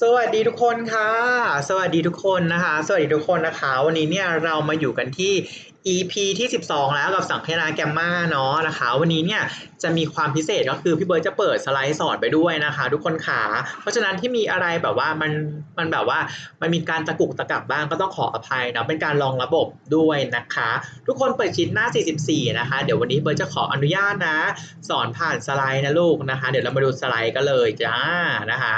สวัสดีทุกคนค่ะ สวัสดีทุกคนนะคะ สวัสดีทุกคนนะคะ วันนี้เนี่ยเรามาอยู่กันที่ EP ที่ 12 แล้วกับสังคนาแกมมาเนาะนะคะ วันนี้เนี่ยจะมีความพิเศษก็คือพี่เบิร์ดจะเปิดสไลด์สอนไปด้วยนะคะ ทุกคนขาเพราะฉะนั้นที่มีอะไรแบบว่ามันมันแบบว่ามันมีการตะกุกตะกักบ้างก็ต้องขออภัยเนาะเป็นการลองระบบด้วยนะคะ ทุกคนเปิดชิดหน้า 44 นะคะ เดี๋ยววันนี้เบิร์ดจะขออนุญาตนะ สอนผ่านสไลด์นะลูกนะคะ เดี๋ยวเรามาดูสไลด์กันเลยจ้านะคะ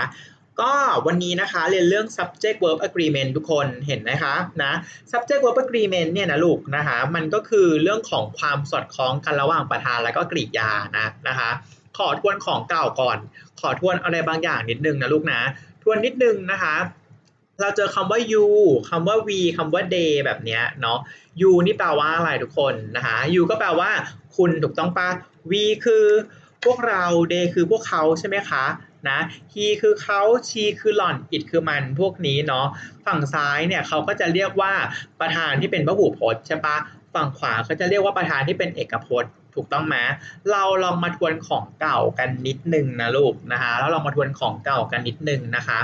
ก็วันนี้นะคะเรียนเรื่อง subject verb agreement ทุกคนเห็นไหมคะนะ subject verb agreement เนี่ยนะลูกนะคะมันก็คือเรื่องของความสอดคล้องกันระหว่างประธานและก็กริยานะนะคะขอทวนของเก่าก่อน ขอทวนอะไรบางอย่างนิดนึงนะลูกนะ ทวนนิดนึงนะคะ เราเจอคำว่า you คำว่า we คำว่า they แบบเนี้ยเนาะ you นี่แปลว่าอะไรทุกคนนะคะ you ก็แปลว่าคุณถูกต้องปะ we คือพวกเรา they คือพวกเขาใช่ไหมคะ นะ he คือเขา she คือหล่อน it คือมันพวกนี้เนาะฝั่งซ้ายเนี่ยเขาก็จะเรียกว่าประธานที่เป็นพหูพจน์ใช่ปะฝั่งขวาเขาจะเรียกว่าประธานที่เป็นเอกพจน์ถูกต้องไหมเราลองมาทวนของเก่ากันนิดนึงนะลูกนะคะ แล้วลองมาทวนของเก่ากันนิดนึงนะคะ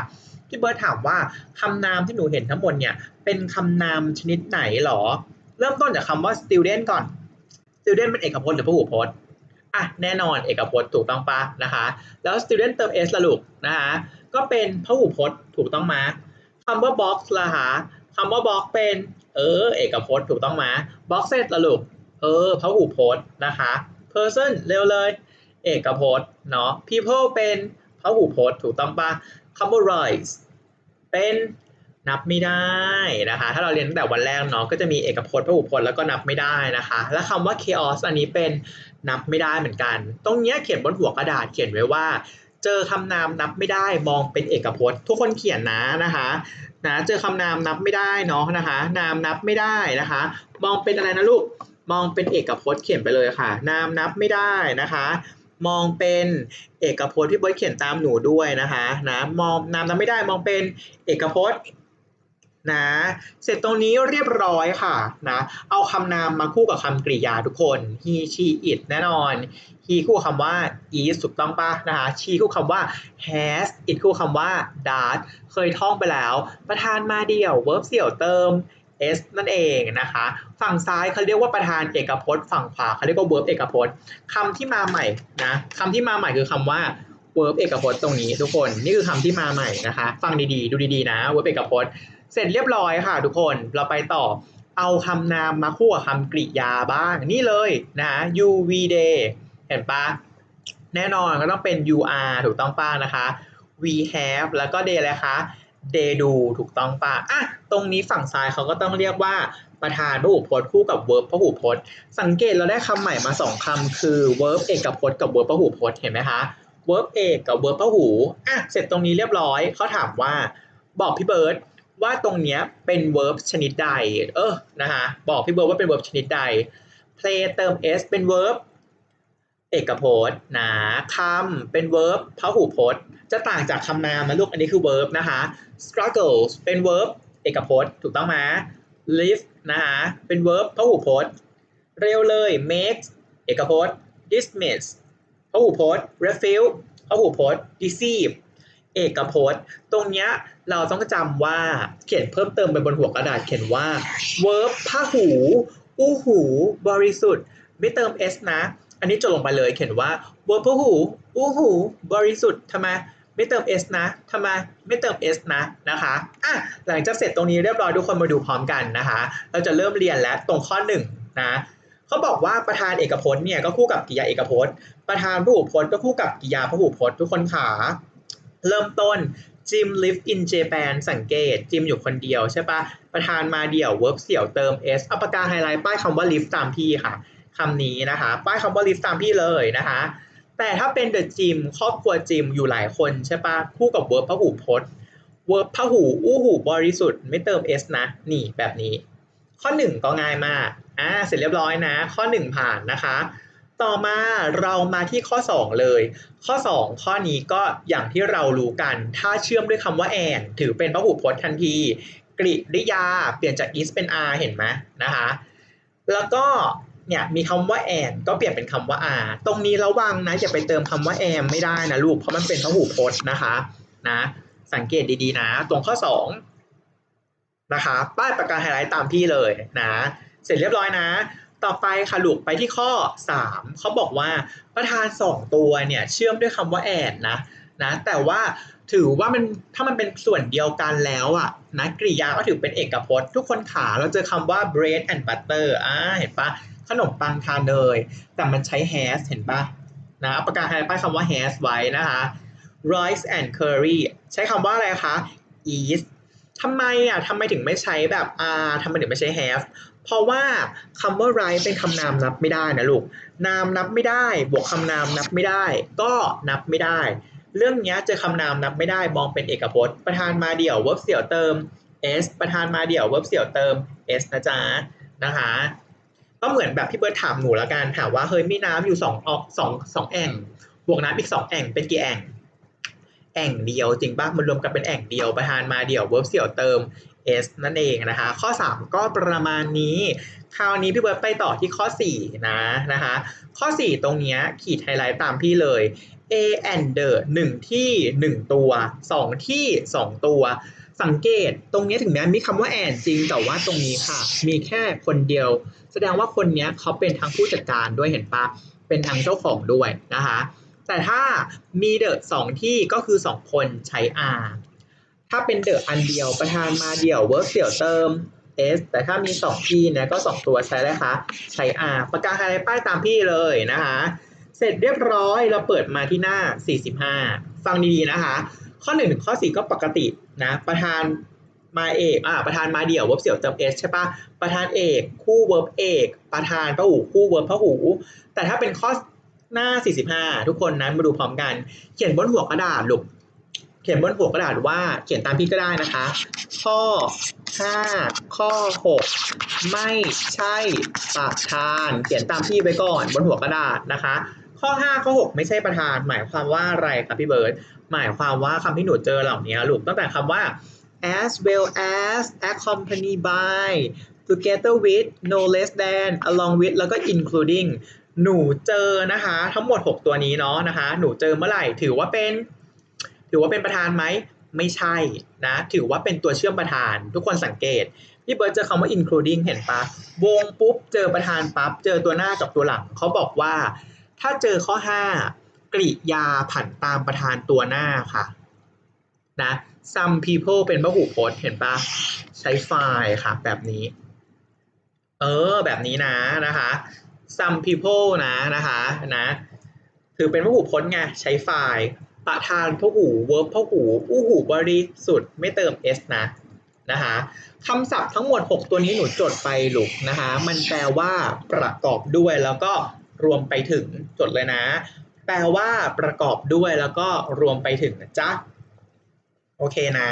พี่เบิร์ตถามว่าคำนามที่หนูเห็นทั้งหมดเนี่ยเป็นคำนามชนิดไหนหรอ เริ่มต้นจากคำว่า student ก่อน student เป็นเอกพจน์หรือพหูพจน์ อะแน่นอนเอกพจน์ถูกต้องปะนะคะ แล้ว student เติม s ละลูกนะคะก็เป็นพหูพจน์ถูกต้องไหมคำว่า box ละคะคำว่า box เป็นเออเอกพจน์ถูกต้องไหม boxes ละลูกเออพหูพจน์นะคะ person เร็วเลย เอกพจน์เนาะ people เป็นพหูพจน์ถูกต้องปะคำว่า rise เป็นนับไม่ได้นะคะ ถ้าเราเรียนตั้งแต่วันแรกเนาะก็จะมีเอกพจน์พหูพจน์แล้วก็นับไม่ได้นะคะ และคำว่า chaos อันนี้เป็น นับไม่ได้เหมือนกัน ตรงเนี้ยเขียนบนหัวกระดาษเขียนไว้ว่า เจอคำนามนับไม่ได้มองเป็นเอกพจน์ ทุกคนเขียนนะนะคะนะเจอคำนามนับไม่ได้เนาะนะคะ นามนับไม่ได้นะคะ มองเป็นอะไรนะลูกมองเป็นเอกพจน์เขียนไปเลยค่ะ นามนับไม่ได้นะคะ มองเป็นเอกพจน์ที่เบิร์ดเขียนตามหนูด้วยนะคะนะมองนามนับไม่ได้มองเป็นเอกพจน์ นะ เสร็จตรงนี้เรียบร้อยค่ะนะ เอาคำนามมาคู่กับคำกริยาทุกคน he she it แน่นอน he คู่คำว่า is ถูกต้องปะนะคะ she คู่คำว่า has it คู่คำว่า does เคยท่องไปแล้ว ประธานมาเดี่ยว verb เสี่ยวเติม s นั่นเองนะคะ ฝั่งซ้ายเขาเรียกว่าประธานเอกพจน์ ฝั่งขวาเขาเรียกว่า verb เอกพจน์คำที่มาใหม่นะคำที่มาใหม่คือคำว่า verb เอกพจน์ตรงนี้ทุกคน นี่คือคำที่มาใหม่นะคะ ฟังดีๆ ดูดีๆ นะ verb เอกพจน์ เสร็จเรียบร้อยค่ะ ทุกคนเราไปต่อเอาคำนามมาคู่กับคำกริยาบ้างนี่เลยนะ you we they เห็นปะแน่นอนก็ต้องเป็น ur ถูกต้องป้านะคะ we have แล้วก็ they อะไรคะ they do ถูกต้องป่ะอะตรงนี้ฝั่งซ้ายเขาก็ต้องเรียกว่าประธานพหูพจน์คู่กับ verb พหูพจน์ สังเกตเราได้คำใหม่มาสองคำคือ verb เอกพจน์กับ verb พหูพจน์เห็นไหมคะ verb เอกกับ verb พหูอะเสร็จตรงนี้เรียบร้อยเขาถามว่าบอกพี่เบิร์ด ว่าตรงเนี้ยเป็น verb ชนิดใด เออนะคะบอกพี่เบิร์ดว่าเป็น verb ชนิดใด play เติม s เป็น verb เอกพจน์นะคำเป็น verb พหูพจน์ จะต่างจากคำนามนะลูกอันนี้คือ verb นะคะ struggles เป็น verb เอกพจน์ถูกต้องไหม live นะคะเป็น verb พหูพจน์ เร็วเลย make เอกพจน์ dismiss พหูพจน์ refute พหูพจน์ deceive เอกพจน์ ตรงเนี้ยเราต้องจำว่าเขียนเพิ่มเติมไปบนหัวกระดาษเขียนว่า verb พหู อู้หู บริสุทธิ์ ไม่เติม s นะ อันนี้จดลงไปเลยเขียนว่า verb พหู อู้หู บริสุทธิ์ทำไมไม่เติม s นะทำไมไม่เติม s นะนะคะอะหลังจากเสร็จตรงนี้เรียบร้อยทุกคนมาดูพร้อมกันนะคะ เราจะเริ่มเรียนแล้วตรงข้อหนึ่งนะเขาบอกว่าประธานเอกพจน์เนี่ยก็คู่กับกริยาเอกพจน์ ประธานพหูพจน์ก็คู่กับกริยาพหูพจน์ทุกคนขา เริ่มต้นจิม live in Japan สังเกตจิมอยู่คนเดียวใช่ปะประธานมาเดี่ยว verb เสี่ยวเติม s เอาปากกาไฮไลท์ป้ายคำว่า live ตามพี่ค่ะคำนี้นะคะ ป้ายคำว่า live ตามพี่เลยนะคะ แต่ถ้าเป็น the gym ครอบครัวจิมอยู่หลายคนใช่ปะคู่กับ verb พหูพจน์ verb พหูอู้หูบริสุทธิ์ไม่เติม s นะนี่แบบนี้ ข้อ 1 ก็ง่ายมากอ่าเสร็จเรียบร้อยนะ ข้อ 1 ผ่านนะคะ ต่อมาเรามาที่ข้อ 2 เลย ข้อ 2 ข้อนี้ก็อย่างที่เรารู้กัน ถ้าเชื่อมด้วยคำว่า and ถือเป็นพหูพจน์ทันที กริยาเปลี่ยนจาก is เป็น are เห็นไหมนะคะแล้วก็เนี่ยมีคำว่า and ก็เปลี่ยนเป็นคำว่า are ตรงนี้ระวังนะอย่าไปเติมคำว่า am ไม่ได้นะลูกเพราะมันเป็นพหูพจน์นะคะนะสังเกตดีๆนะ ตรงข้อสองนะคะ ป้ายปากกาไฮไลท์ตามพี่เลยนะ เสร็จเรียบร้อยนะ ต่อไปค่ะลูกไปที่ข้อ 3 เขาบอกว่าประธาน 2 ตัวเนี่ยเชื่อมด้วยคำว่าแอนนะนะแต่ว่าถือว่ามันถ้ามันเป็นส่วนเดียวกันแล้วอะนะกริยาก็ถือเป็นเอกพจน์ ทุกคนขาเราเจอคำว่า bread and butter อ่าเห็นปะขนมปังทานเนยแต่มันใช้ has เห็นปะนะเอาปากกาไฮไลท์ป้ายคำว่า has ไว้นะคะ rice and curry ใช้คำว่าอะไรคะ is ทำไมอะทำไมถึงไม่ใช้แบบ are ทำไมถึงไม่ใช้ have เพราะว่าคำว่า rice เป็นคำนามนับไม่ได้นะลูก นามนับไม่ได้ บวกคำนามนับไม่ได้ ก็นับไม่ได้ เรื่องนี้เจอคำนามนับไม่ได้มองเป็นเอกพจน์ ประธานมาเดี่ยว verb เสี่ยวเติม s ประธานมาเดี่ยว verb เสี่ยวเติม s นะจ๊ะนะคะก็เหมือนแบบพี่เบิร์ดถามหนูละกันถามว่าเฮ้ยมีน้ำอยู่สองออกสองสองแอ่ง บวกน้ำอีกสองแอ่งเป็นกี่แอ่ง แอ่งเดียวจริงปะมันรวมกันเป็นแอ่งเดียวประธานมาเดี่ยว verb เสี่ยวเติม s นั่นเองนะคะ ข้อ 3 ก็ประมาณนี้ คราวนี้พี่เบิร์ดไปต่อที่ข้อ 4 นะนะคะ ข้อ 4 ตรงนี้ขีดไฮไลท์ตามพี่เลย a and the 1 ที่ 1 ตัว 2 ที่ 2 ตัว สังเกตตรงนี้ถึงแม้มีคำว่า and จริงแต่ว่าตรงนี้ค่ะ มีแค่คนเดียว แสดงว่าคนนี้เขาเป็นทั้งผู้จัดการด้วยเห็นปะเป็นทั้งเจ้าของด้วยนะคะ แต่ถ้ามีเดอะสองที่ก็คือ 2 คนใช้ r ถ้าเป็นเดอะอันเดียวประธานมาเดี่ยว verb เสี่ยวเติม s แต่ถ้ามี 2 ที่นะก็ 2 ตัวใช้อะไรคะใช้ r ประกาศไฮไลท์ป้ายตามพี่เลยนะคะ เสร็จเรียบร้อยเราเปิดมาที่หน้า 45 ฟังดีๆนะคะ ข้อ1ถึงข้อ 4 ก็ปกตินะประธานมาเอกอ่าประธานมาเดี่ยว verb เสี่ยวเติม s ใช่ปะประธานเอกคู่ verb เอกประธานพหูคู่ verb พหู แต่ถ้าเป็นข้อหน้า 45 ทุกคนนะมาดูพร้อมกัน เขียนบนหัวกระดาษลูก ขียนบนหัวกระดาษว่าเขียนตามพี่ก็ได้นะคะ ข้อ 5 ข้อ 6 ไม่ใช่ประธาน เขียนตามพี่ไว้ก่อนบนหัวกระดาษนะคะ ข้อ 5 ข้อ 6 ไม่ใช่ประธาน หมายความว่าอะไรครับพี่เบิร์ดหมายความว่าคำที่หนูเจอเหล่านี้ลูกตั้งแต่คำว่า as well as accompanied by together with no less than along with แล้วก็ including หนูเจอนะคะ ทั้งหมด 6 ตัวนี้เนาะนะคะ หนูเจอเมื่อไหร่ถือว่าเป็น ถือว่าเป็นประธานไหมไม่ใช่นะ ถือว่าเป็นตัวเชื่อมประธาน ทุกคนสังเกตพี่เบิร์ดเจอคำว่า including เห็นปะวงปุ๊บ เจอประธานปั๊บ เจอตัวหน้ากับตัวหลัง เขาบอกว่า ถ้าเจอข้อ 5 กริยาผันตามประธานตัวหน้าค่ะนะ some people เป็นพหูพจน์เห็นปะใช้ไฟล์ค่ะ แบบนี้ เออ แบบนี้นะนะคะ some people นะนะคะนะ คือเป็นพหูพจน์ไงใช้ไฟล์ ประธานพหู verb พหูอู้หูบริสุทธิ์ไม่เติม s นะนะคะคำศัพท์ทั้งหมด 6 ตัวนี้หนูจดไปลูกนะคะ มันแปลว่าประกอบด้วยแล้วก็รวมไปถึงจดเลยนะ แปลว่าประกอบด้วยแล้วก็รวมไปถึงนะจ๊ะโอเคนะ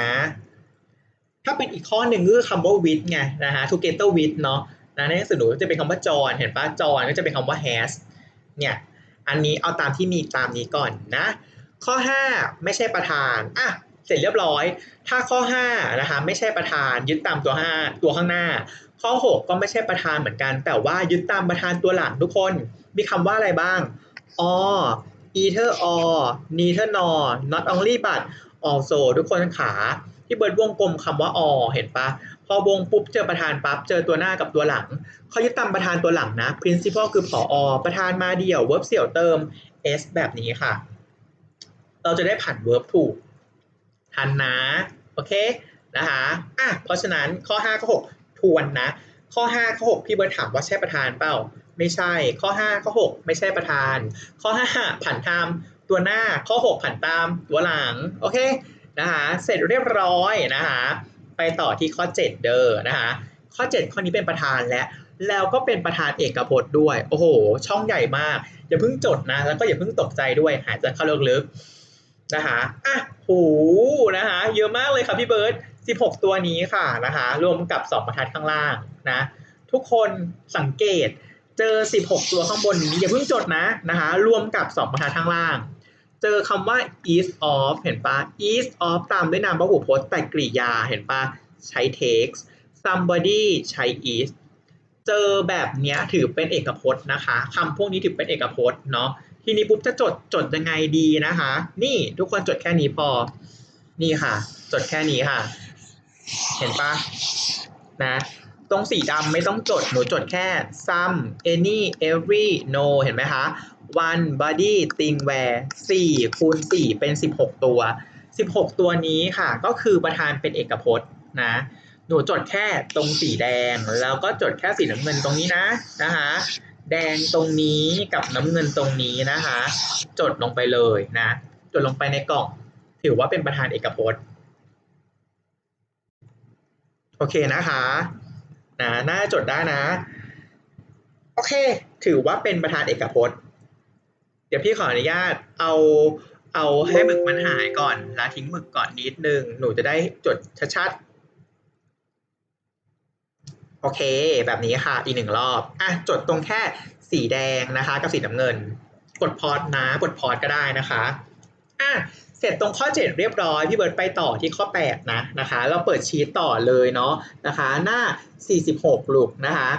ถ้าเป็นอีกข้อหนึ่งก็คือคำว่า with ไงนะฮะ together with เนาะนะในหนังสือหนูจะเป็นคำว่า John เห็นปะ John ก็จะเป็นคำว่า has เนี่ยอันนี้เอาตามที่มีตามนี้ก่อนนะ ข้อ 5 ไม่ใช่ประธานอะเสร็จเรียบร้อย ถ้าข้อ5นะคะไม่ใช่ประธานยึดตามตัว 5 ตัวข้างหน้า ข้อ 6 ก็ไม่ใช่ประธานเหมือนกัน แต่ว่ายึดตามประธานตัวหลังทุกคน มีคำว่าอะไรบ้าง or either or neither nor not only but also ทุกคนขาที่เบิร์ดวงกลมคำว่า or เห็นปะพอวงปุ๊บเจอประธานปั๊บเจอตัวหน้ากับตัวหลังเขายึดตามประธานตัวหลังนะ principal คือผอ ประธานมาเดี่ยว verb เสี่ยวเติม s แบบนี้ค่ะ เราจะได้ผัน verb ถูก ทันนะ โอเค นะคะอะเพราะฉะนั้นข้อ 5 ข้อ 6 ทวนนะ ข้อ 5 ข้อ 6 พี่เบิร์ดถามว่าใช่ประธานเปล่า ไม่ใช่ ข้อ 5 ข้อ 6 ไม่ใช่ประธาน ข้อ 5 ผันตามตัวหน้า ข้อ 6 ผันตามตัวหลัง โอเค นะคะ เสร็จเรียบร้อยนะคะ ไปต่อที่ข้อ 7 เด้อนะคะ ข้อ 7 ข้อนี้เป็นประธานและแล้วก็เป็นประธานเอกพจน์ด้วย โอ้โห ช่องใหญ่มาก อย่าเพิ่งจดนะ แล้วก็อย่าเพิ่งตกใจด้วย หายใจเข้าลึกๆ นะคะอะโหนะคะเยอะมากเลยค่ะพี่เบิร์ต16 ตัวนี้ค่ะนะคะรวมกับ2บรรทัดข้างล่างนะทุกคนสังเกตเจอ 16 ตัวข้างบนนี้อย่าเพิ่งจดนะนะคะรวมกับ2บรรทัดข้างล่าง เจอคำว่า is of เห็นปะ is of ตามด้วยนามพหูพจน์แต่กริยาเห็นปะใช้ takes somebody ใช้ is เจอแบบเนี้ยถือเป็นเอกพจน์นะคะคำพวกนี้ถือเป็นเอกพจน์เนาะ ทีนี้ปุ๊บจะจดจดยังไงดีนะคะ นี่ทุกคนจดแค่นี้พอ นี่ค่ะ จดแค่นี้ค่ะ เห็นปะนะ ตรงสีดำไม่ต้องจด หนูจดแค่ some any every no เห็นไหมคะ one body thing where 4คูณ4เป็น 16 ตัว 16 ตัวนี้ค่ะ ก็คือประธานเป็นเอกพจน์นะ หนูจดแค่ตรงสีแดง แล้วก็จดแค่สีน้ำเงินตรงนี้นะนะคะ แดงตรงนี้กับน้ำเงินตรงนี้นะคะ จดลงไปเลยนะ จดลงไปในกล่อง ถือว่าเป็นประธานเอกพจน์ โอเคนะคะนะน่าจดได้นะ โอเค ถือว่าเป็นประธานเอกพจน์ เดี๋ยวพี่ขออนุญาตเอาเอาให้หมึกมันหายก่อนลาทิ้งหมึกก่อนนิดนึง หนูจะได้จดชัดๆ โอเค แบบนี้ค่ะ อีกหนึ่งรอบ อะ จดตรงแค่สีแดงนะคะ กับสีน้ำเงิน กดพอดนะ กดพอดก็ได้นะคะ อะ เสร็จตรงข้อ 7 เรียบร้อย พี่เบิร์ดไปต่อที่ข้อ 8 นะนะคะ เราเปิดชีตต่อเลยเนาะนะคะ หน้า 46 ลูกนะคะ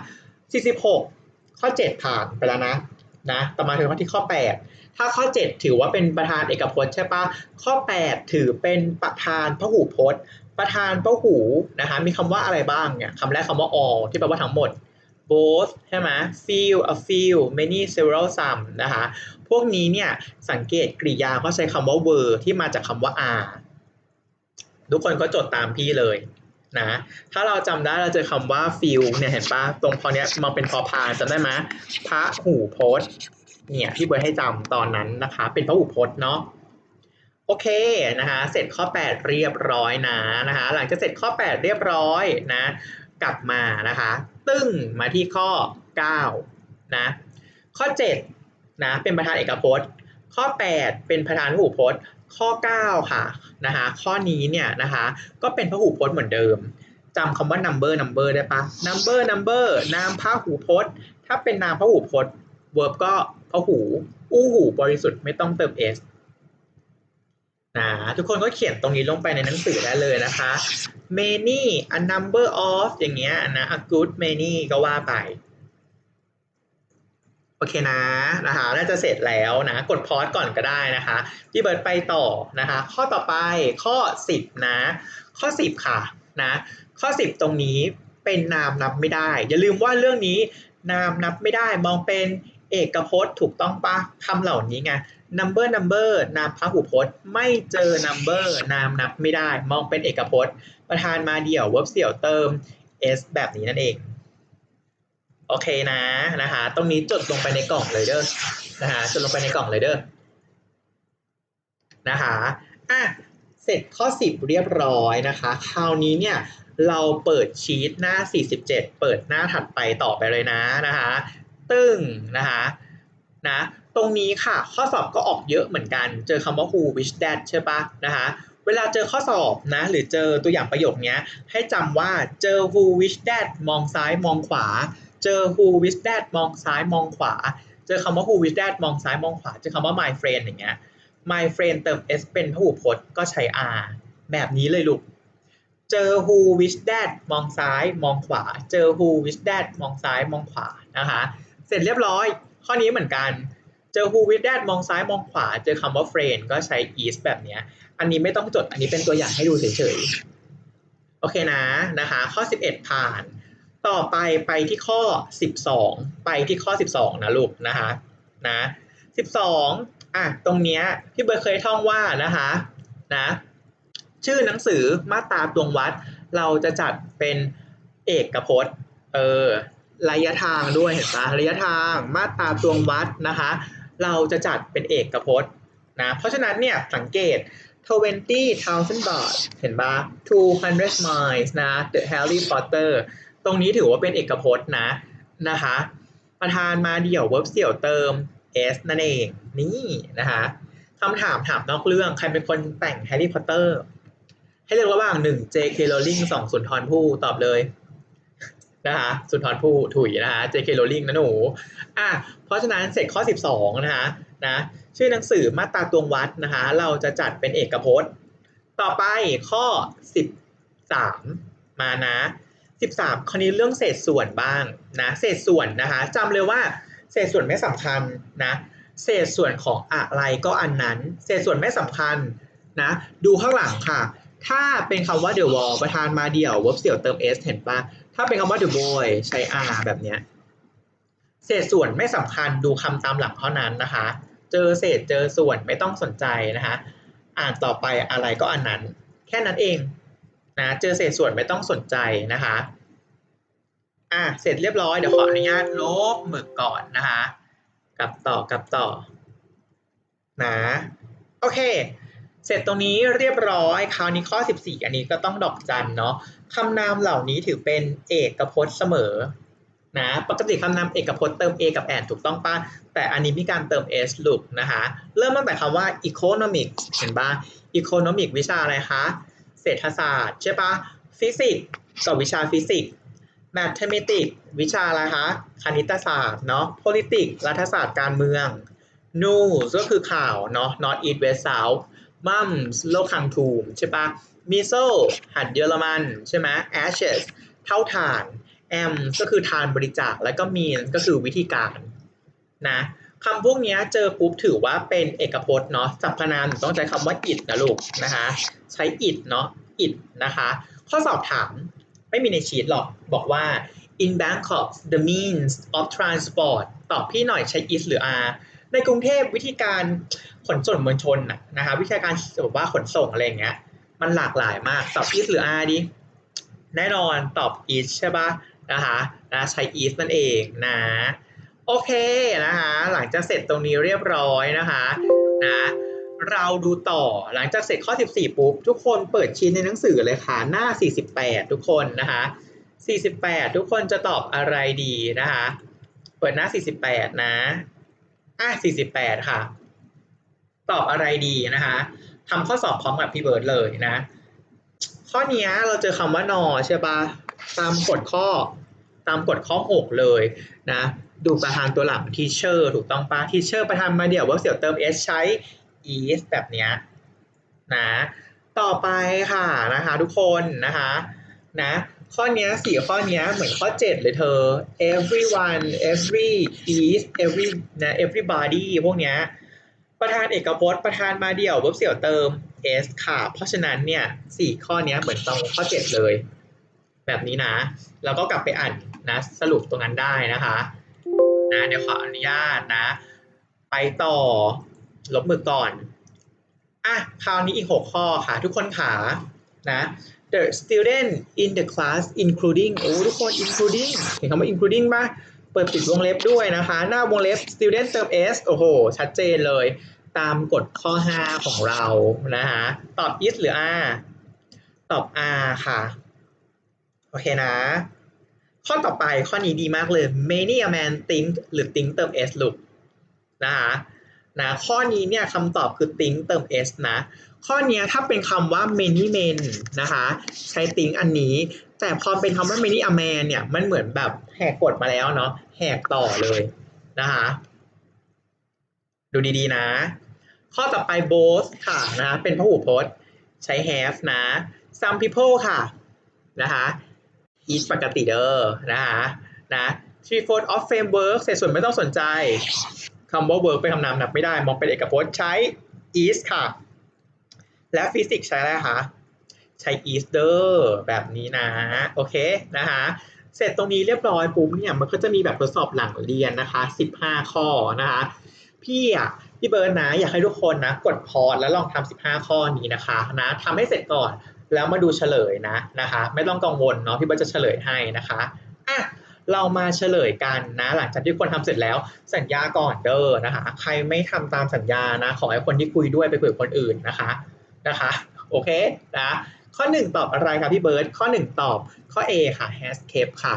46 ข้อ 7 ผ่านไปแล้วนะ นะ ต่อมาถึงข้อที่ข้อ 8 ถ้าข้อ 7 ถือว่าเป็นประธานเอกพจน์ใช่ปะข้อ 8 ถือเป็นประธานพหูพจน์ ประธานพหูนะคะมีคำว่าอะไรบ้างเนี่ยคำแรกคำว่า all ที่แปลว่าทั้งหมด both ใช่ไหม few a few many several some นะคะพวกนี้เนี่ยสังเกตกริยาเขาใช้คำว่า were ที่มาจากคำว่า are ทุกคนก็จดตามพี่เลยนะถ้าเราจำได้เราเจอคำว่า few เนี่ยเห็นปะตรงพอเนี้ยมองเป็นพอพานจำได้ไหมพระหูพจน์เนี่ยพี่เบิร์ดให้จำตอนนั้นนะคะ เป็นพระหูพจน์เนาะ โอเคนะคะเสร็จข้อ 8 เรียบร้อยนะนะคะหลังจากเสร็จข้อ 8 เรียบร้อยนะกลับมานะคะตึ้งมาที่ข้อ9นะข้อ7นะเป็นประธานเอกพจน์ ข้อ 8 เป็นประธานหูพจน์ ข้อ 9 ค่ะนะคะข้อนี้เนี่ยนะคะก็เป็นพหูพจน์เหมือนเดิมจำคำว่า number number ได้ปะ number number นามพหูพจน์ ถ้าเป็นนามพหูพจน์ verb ก็พหู อู้หูบริสุทธิ์ไม่ต้องเติม s นะทุกคนก็เขียนตรงนี้ลงไปในหนังสือได้เลยนะคะ many a number of อย่างเงี้ยนะ a good many ก็ว่าไป โอเคนะนะคะน่าจะเสร็จแล้วนะ กดพอสก่อนก็ได้นะคะ พี่เบิร์ดไปต่อนะคะ ข้อต่อไปข้อ 10 นะ ข้อ 10 ค่ะนะข้อ 10 ตรงนี้เป็นนามนับไม่ได้ อย่าลืมว่าเรื่องนี้นามนับไม่ได้มองเป็น เอกพจน์ถูกต้องปะคำเหล่านี้ไง number number นามพหูพจน์ ไม่เจอ number นามนับไม่ได้ มองเป็นเอกพจน์ ประธานมาเดี่ยว verb เสี่ยวเติม s แบบนี้นั่นเอง โอเคนะนะคะตรงนี้จดลงไปในกล่องเลยเด้อนะคะจดลงไปในกล่องเลยเด้อนะคะอะเสร็จข้อ 10 เรียบร้อยนะคะ คราวนี้เนี่ยเราเปิดชีตหน้า 47 เปิดหน้าถัดไปต่อไปเลยนะนะคะ ตึ้งนะคะนะตรงนี้ค่ะข้อสอบก็ออกเยอะเหมือนกัน เจอคำว่า who which that ใช่ปะนะคะเวลาเจอข้อสอบนะหรือเจอตัวอย่างประโยคนี้ให้จำว่าเจอ who which that มองซ้ายมองขวา เจอ who which that มองซ้ายมองขวา เจอคำว่า who which that มองซ้ายมองขวา เจอคำว่า my friend อย่างเงี้ย my friend เติม s เป็นพหูพจน์ก็ใช้ r แบบนี้เลยลูกเจอ who which that มองซ้ายมองขวา เจอ who which that มองซ้ายมองขวานะคะ เสร็จเรียบร้อย ข้อนี้เหมือนกัน เจอ who with that มองซ้ายมองขวา เจอคำว่า friend ก็ใช้ is แบบเนี้ยอันนี้ไม่ต้องจด อันนี้เป็นตัวอย่างให้ดูเฉยๆ โอเคนะนะคะ ข้อ 11 ผ่าน ต่อไปไปที่ข้อ 12 ไปที่ข้อ 12 นะลูกนะคะนะ12อะตรงเนี้ยพี่เบิร์ดเคยท่องว่านะคะนะชื่อหนังสือมาตราตวงวัด เราจะจัดเป็นเอกพจน์ เออ ระยะทางด้วยเห็นปะระยะทางมาตราตวงวัดนะคะ เราจะจัดเป็นเอกพจน์นะเพราะฉะนั้นเนี่ยสังเกต20,000บาทเห็นปะ200 miles นะ The Harry Potter ตรงนี้ถือว่าเป็นเอกพจน์นะนะคะประธานมาเดี่ยว verb เสี่ยวเติม s นั่นเองนี่นะคะคำถามถามนอกเรื่องใครเป็นคนแต่ง Harry Potter ให้เลือกระหว่าง 1 J.K. Rowling 2 สุนทรภู่ตอบเลย นะคะสุนทรภู่ถุยนะคะ J.K. Rowling นะหนูอะเพราะฉะนั้นเสร็จข้อ 12 นะคะนะชื่อหนังสือมาตราตวงวัดนะคะ เราจะจัดเป็นเอกพจน์ ต่อไปข้อ 13 มานะ 13 คราวนี้เรื่องเศษส่วนบ้างนะเศษส่วนนะคะจำเลยว่าเศษส่วนไม่สำคัญนะเศษส่วนของอะไรก็อันนั้น เศษส่วนไม่สำคัญนะดูข้างหลังค่ะ ถ้าเป็นคำว่า the wall ประธานมาเดี่ยว verb เสี่ยวเติม s เห็นปะ ถ้าเป็นคำว่า the boy ใช้ r แบบเนี้ย เศษส่วนไม่สำคัญดูคำตามหลังเท่านั้นนะคะ เจอเศษเจอส่วนไม่ต้องสนใจนะคะ อ่านต่อไปอะไรก็อันนั้น แค่นั้นเองนะ เจอเศษส่วนไม่ต้องสนใจนะคะ อะ เสร็จเรียบร้อย เดี๋ยวขออนุญาตลบหมึกก่อนนะคะ กลับต่อกลับต่อนะ โอเค เสร็จตรงนี้เรียบร้อย คราวนี้ข้อ 14 อันนี้ก็ต้องดอกจันเนาะคำนามเหล่านี้ถือเป็นเอกพจน์เสมอนะปกติคำนามเอกพจน์เติม a กับ and ถูกต้องป่ะ แต่อันนี้มีการเติม s ลูกนะคะเริ่มตั้งแต่คำว่า economic เห็นป่ะ economic วิชาอะไรคะ เศรษฐศาสตร์ใช่ป่ะฟิสิกส์กับวิชาฟิสิกส์ mathematics วิชาอะไรคะ คณิตศาสตร์เนาะ politics รัฐศาสตร์การเมือง news ก็คือข่าวเนาะ north east west south mums โลกคังทูมใช่ปะ missile หัดเยอรมันใช่ไหม ashes เท่าฐาน m ก็คือทานบริจาคแล้วก็ means ก็คือวิธีการนะคำพวกนี้เจอปุ๊บถือว่าเป็นเอกพจน์เนาะสรรพนามต้องใช้คำว่า it นะลูกนะคะใช้ it เนาะ it นะคะข้อสอบถามไม่มีในชีตหรอกบอกว่า in Bangkok the means of transport ตอบพี่หน่อยใช้ is หรือ are ในกรุงเทพวิธีการขนส่งมวลชนนะนะคะวิธีการแบบว่าขนส่งอะไรอย่างเงี้ย มันหลากหลายมากตอบ is หรือ are ดิแน่นอนตอบ is ใช่ปะนะคะนะใช้ is นั่นเองนะโอเคนะคะหลังจากเสร็จตรงนี้เรียบร้อยนะคะนะเราดูต่อหลังจากเสร็จข้อ 14 ปุ๊บ ทุกคนเปิดชีทในหนังสือเลยค่ะ หน้า 48 ทุกคนนะคะ 48 ทุกคนจะตอบอะไรดีนะคะ เปิดหน้า 48 นะ อะ48ค่ะ ตอบอะไรดีนะคะทำข้อสอบพร้อมกับพี่เบิร์ดเลยนะ ข้อนี้เราเจอคำว่านอใช่ปะตามกฎข้อตามกฎข้อ6เลยนะดูประธานตัวหลัง teacher ถูกต้องปะ teacher ประธานมาเดี่ยวว่าเสี่ยวเติม s ใช้ is แบบเนี้ยนะ ต่อไปค่ะนะคะทุกคนนะคะนะ ข้อนี้สี่ข้อนี้เหมือนข้อ7เลยเธอ everyone every is every นะ everybody พวกเนี้ยประธานเอกพจน์ประธานมาเดี่ยวเว็บเสี่ยวเติม s ค่ะ เพราะฉะนั้นเนี่ยสี่ข้อนี้เหมือนตรงข้อ7เลย แบบนี้นะแล้วก็กลับไปอ่านนะสรุปตรงนั้นได้นะคะนะเดี๋ยวขออนุญาตนะ ไปต่อลบมือก่อนอะคราวนี้อีก6ข้อค่ะ ทุกคนขานะ the student in the class including โอ้ทุกคน including เห็นคำว่า including ป่ะเปิดปิดวงเล็บด้วยนะคะ หน้าวงเล็บ student เติม s โอ้โห ชัดเจนเลย ตามกฎข้อ 5 ของเรานะคะตอบ is หรือ r ตอบ r ค่ะ โอเคนะ ข้อต่อไปข้อนี้ดีมากเลย many a man think หรือ think เติม s ลูกนะคะ นะข้อนี้เนี่ยคำตอบคือ think เติม s นะ ข้อนี้ถ้าเป็นคำว่า many men นะคะใช้ think อันนี้ แต่พอเป็นคำว่า many a man เนี่ยมันเหมือนแบบแหกกฎมาแล้วเนาะแหกต่อเลยนะคะดูดีๆนะ ข้อต่อไป both ค่ะนะเป็นพหูพจน์ใช้ have นะ some people ค่ะนะคะ is ปกติเด้อนะคะนะ three fourth of framework เศษส่วนไม่ต้องสนใจ คำว่า work เป็นคำนามนับไม่ได้ มองเป็นเอกพจน์ใช้ is ค่ะ และฟิสิกส์ใช้อะไรคะ ใช้ is เด้อแบบนี้นะ โอเค นะคะ เสร็จตรงนี้เรียบร้อยปุ๊บเนี่ย มันก็จะมีแบบทดสอบหลังเรียนนะคะ 15 ข้อนะคะ พี่อะพี่เบิร์ดนะ อยากให้ทุกคนนะ กดพอดแล้วลองทำ15 ข้อนี้นะคะนะทำให้เสร็จก่อนแล้วมาดูเฉลยนะนะคะ ไม่ต้องกังวลเนาะพี่เบิร์ดจะเฉลยให้นะคะ เรามาเฉลยกันนะหลังจากที่คนทำเสร็จแล้วสัญญาก่อนเด้อนะคะ ใครไม่ทำตามสัญญานะขอให้คนที่คุยด้วยไปคุยกับคนอื่นนะคะนะคะ โอเคนะข้อ 1 ตอบอะไรคะพี่เบิร์ดข้อ 1 ตอบข้อ A ค่ะ has kept ค่ะ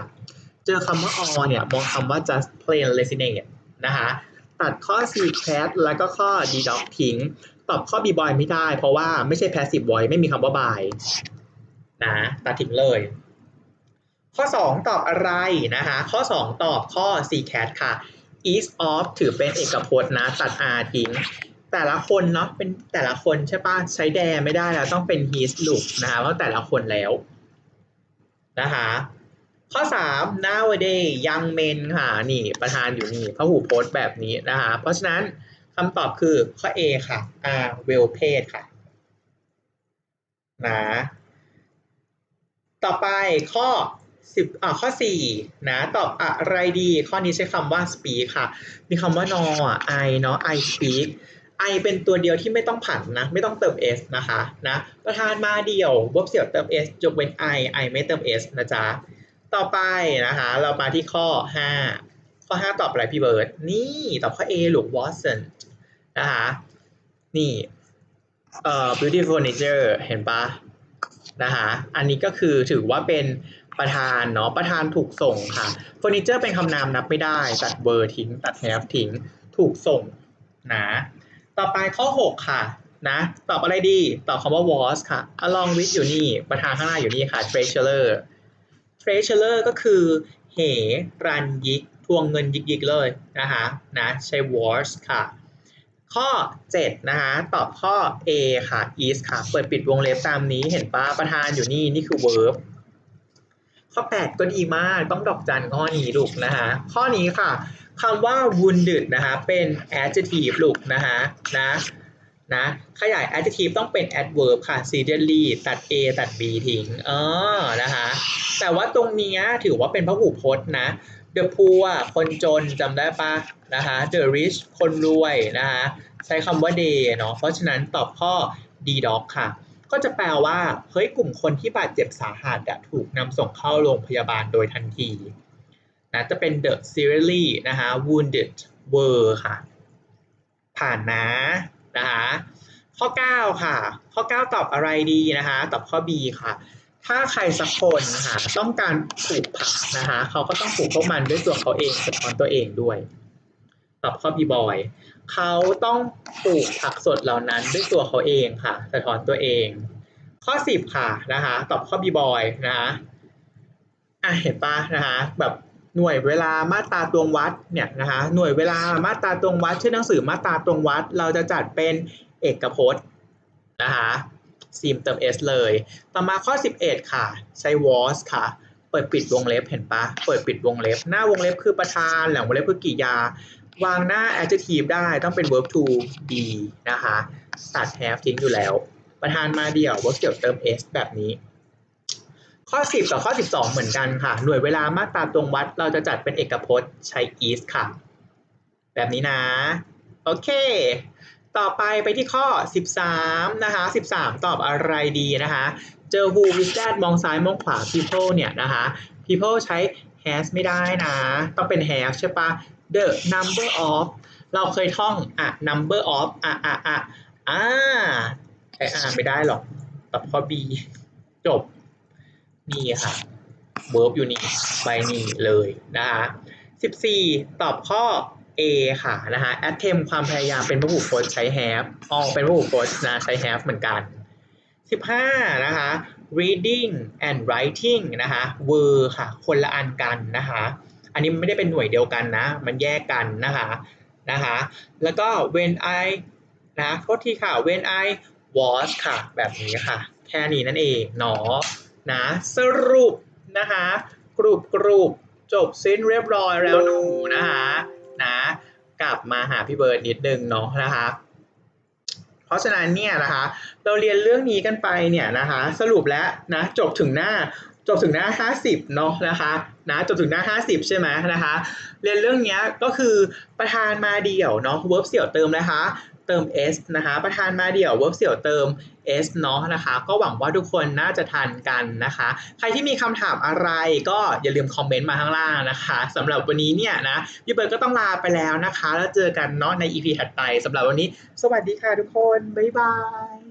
เจอคำว่า all เนี่ยมองคำว่า just plain resonate นะคะตัดข้อ C cat แล้วก็ข้อ D dog ทิ้ง ตอบข้อ B boy ไม่ได้ เพราะว่าไม่ใช่ passive voice ไม่มีคำว่า by นะตัดทิ้งเลย ข้อ 2 ตอบอะไรนะคะข้อ 2 ตอบข้อ C cat ค่ะ is of ถือเป็นเอกพจน์นะตัด r ทิ้ง แต่ละคนเนาะเป็นแต่ละคนใช่ปะใช้แดไม่ได้แล้วต้องเป็น his ลูกนะคะเพราะแต่ละคนแล้วนะคะข้อ 3 nowadays young men ค่ะนี่ประธานอยู่นี่พหูโพจน์แบบนี้นะคะเพราะฉะนั้นคำตอบคือข้อ A ค่ะ are well paid ค่ะนะต่อไปข้อ สิบอ่าข้อสี่นะตอบอะไรดี ข้อนี้ใช้คำว่า speak ค่ะ มีคำว่านออะ I เนาะ I speak I เป็นตัวเดียวที่ไม่ต้องผันนะ ไม่ต้องเติม s นะคะนะประธานมาเดียว verb เสี่ยวเติม s ยกเว้น I I ไม่เติม s นะจ๊ะ ต่อไปนะคะเรามาที่ข้อ 5 ข้อ 5 ตอบอะไรพี่เบิร์ดนี่ตอบข้อ A หรือ wasn't นะคะนี่เอ่อ beautiful nature เห็นปะนะคะอันนี้ก็คือถือว่าเป็น ประธานเนาะประธานถูกส่งค่ะเฟอร์นิเจอร์เป็นคำนามนับไม่ได้ ตัดเวอร์ทิ้ง ตัดแฮฟทิ้ง ถูกส่งนะต่อไปข้อ 6 ค่ะนะตอบอะไรดี ตอบคำว่า was ค่ะ along with อยู่นี่ ประธานข้างหน้าอยู่นี่ค่ะ treasurer treasurer ก็คือเหรันยิก ทวงเงินยิกยิกเลยนะคะนะใช้ was ค่ะ ข้อ 7 นะคะตอบข้อ A ค่ะ is ค่ะ เปิดปิดวงเล็บตามนี้เห็นปะประธานอยู่นี่ นี่คือ verb ข้อ 8 ก็ดีมากต้องดอกจันข้อนี้ลูกนะคะข้อนี้ค่ะคำว่า wounded นะคะเป็น adjective ลูกนะคะนะนะขยาย adjective ต้องเป็น adverb ค่ะ s e r i o u l y ตัด a ตัด b ทิ้งเออนะคะแต่ว่าตรงนี้ถือว่าเป็นพหูพจน์นะ the poor คนจนจำได้ปะนะคะ the rich คนรวยนะคะใช้คำว่า they เนาะเพราะฉะนั้นตอบข้อ d dog ค่ะ ก็จะแปลว่าเฮ้ยกลุ่มคนที่บาดเจ็บสาหัสถูกนำส่งเข้าโรงพยาบาลโดยทันทีนะจะเป็น the severely นะคะ wounded were ค่ะ ผ่านนะนะคะข้อ 9 ค่ะ ข้อ 9 ตอบอะไรดีนะคะตอบข้อ B ค่ะ ถ้าใครสักคนค่ะต้องการปลูกผักนะคะเขาก็ต้องปลูกพวกมันด้วยตัวเขาเองสะท้อนตัวเองด้วย ตอบข้อ B บอย เขาต้องปลูกผักสดเหล่านั้นด้วยตัวเขาเองค่ะ สะท้อนตัวเอง ข้อ10ค่ะนะคะตอบข้อ B บอยนะอะเห็นปะนะคะแบบหน่วยเวลามาตราตวงวัดเนี่ยนะคะหน่วยเวลามาตราตวงวัดชื่อหนังสือมาตราตวงวัด เราจะจัดเป็นเอกพจน์นะคะซีมเติม s เลย ต่อมาข้อ 11 ค่ะ ใช้ was ค่ะ เปิดปิดวงเล็บเห็นปะเปิดปิดวงเล็บ หน้าวงเล็บคือประธานหลังวงเล็บคือกิยา วางหน้า adjective ได้ต้องเป็น verb to be นะคะ ตัด have ทิ้งอยู่แล้ว ประธานมาเดี่ยว verb เกี่ยวเติม s แบบนี้ ข้อ 10 กับข้อ 12 เหมือนกันค่ะ หน่วยเวลามาตราตรงวัด เราจะจัดเป็นเอกพจน์ใช้ is ค่ะ แบบนี้นะ โอเค ต่อไปไปที่ข้อ 13 นะคะ 13 ตอบอะไรดีนะคะ เจอ who with that มองซ้ายมองขวา people เนี่ยนะคะ people ใช้ has ไม่ได้นะ ต้องเป็น have ใช่ปะ the number of เราเคยท่องอะ number of อะอะอะอ่าใช้ r ไม่ได้หรอกตอบข้อ b จบ นี่ค่ะ verb อยู่นี่ไปนี่เลยนะคะ14 ตอบข้อ A ค่ะนะคะ attempt ความพยายามเป็นพหูพจน์ใช้ have อ๋อเป็นพหูพจน์นะใช้ have เหมือนกัน 15 นะคะ reading and writing นะคะ were ค่ะ คนละอันกันนะคะ อันนี้ไม่ได้เป็นหน่วยเดียวกันนะ มันแยกกันนะคะนะคะแล้วก็ when I นะโทษทีค่ะ when I was ค่ะ แบบนี้ค่ะ แค่นี้นั่นเองเนาะนะสรุปนะคะกรุบกรุบจบสิ้นเรียบร้อยแล้วหนูนะคะนะกลับมาหาพี่เบิร์ดนิดนึงเนาะนะคะเพราะฉะนั้นเนี่ยนะคะเราเรียนเรื่องนี้กันไปเนี่ยนะคะสรุปแล้วนะจบถึงหน้าจบถึงหน้า 50เนาะนะคะ นะจบถึงหน้า 50 ใช่ไหมนะคะ เรียนเรื่องนี้ก็คือประธานมาเดี่ยวเนาะ verb เสี่ยวเติมนะคะ เติม s นะคะ ประธานมาเดี่ยว verb เสี่ยวเติม s เนาะนะคะ ก็หวังว่าทุกคนน่าจะทันกันนะคะ ใครที่มีคำถามอะไรก็อย่าลืมคอมเมนต์มาข้างล่างนะคะสำหรับวันนี้เนี่ยนะพี่เบิร์ดก็ต้องลาไปแล้วนะคะ แล้วเจอกันเนาะใน EP ถัดไปสำหรับวันนี้ สวัสดีค่ะทุกคน บ๊ายบาย